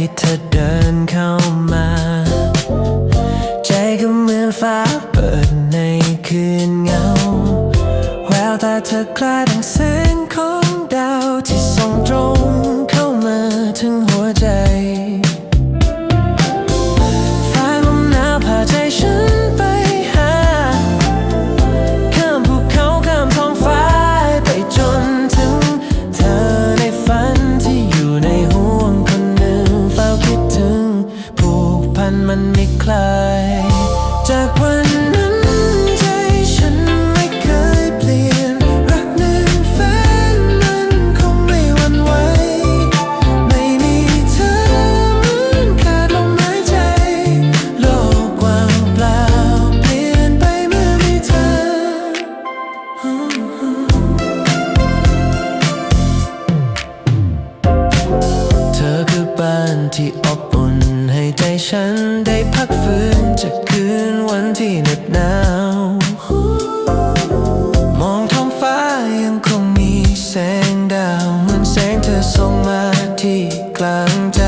ที่เธอเดินเข้ามา ใจก็เหมือนฟ้าเปิดในคืนเงา แววตาเธอคล้ายดังแสงของ ฉันได้พักฟื้นจากคืนวันที่เหน็บหนาว มองท้องฟ้ายังคงมีแสงดาว เหมือนแสงเธอส่งมาที่กลางใจ